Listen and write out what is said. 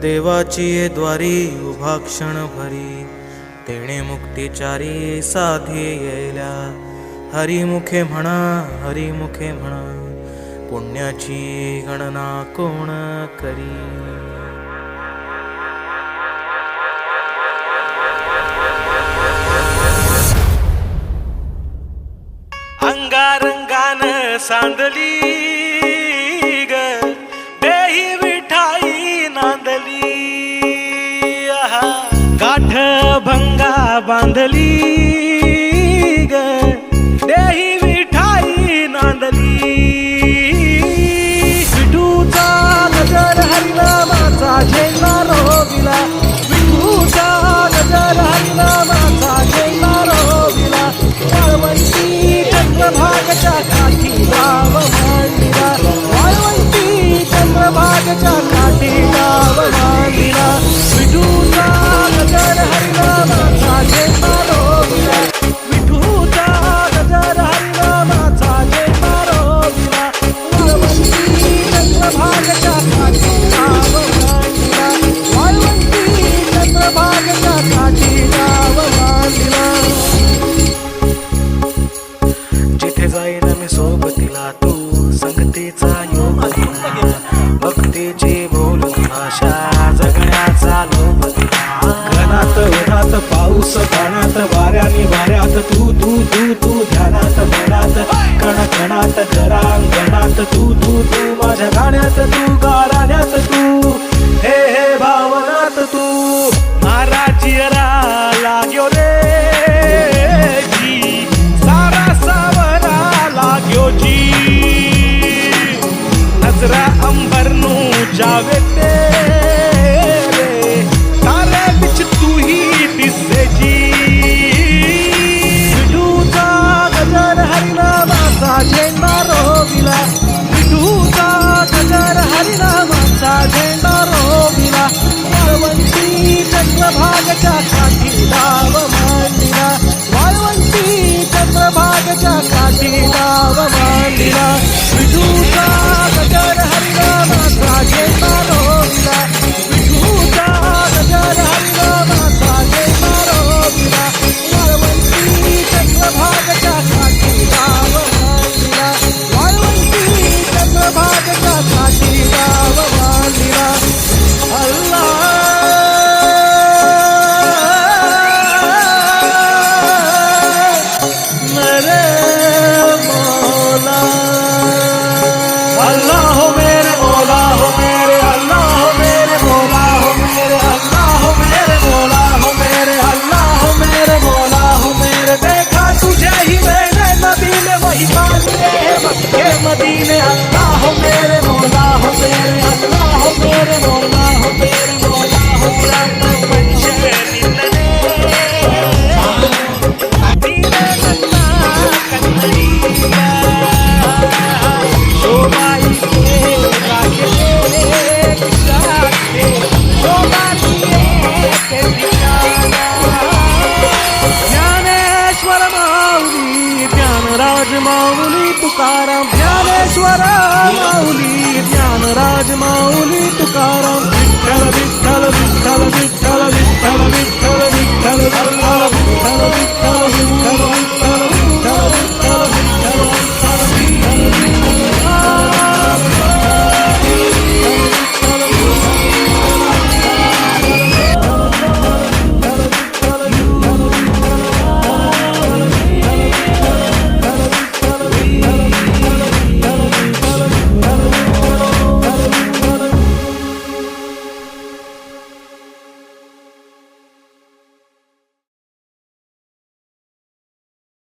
देवाची ये द्वारी उभा भरी. तेणे मुक्तिचारी साधी येल्या. हरिमुखे म्हणा हरिमुखे म्हणा पुण्याची गणना कोण करी? सांदली bandelier अशा जगण्याचा लोभ. घनात पाऊस पाण्यात वाऱ्याने वाऱ्यात तू तू तू तू ध्यानात मनात कण कणात घरांगणात तू तू तू माझ्या गाण्यात तू മദീന അല്ലാ माऊली ज्ञानराज माऊली तुकाराम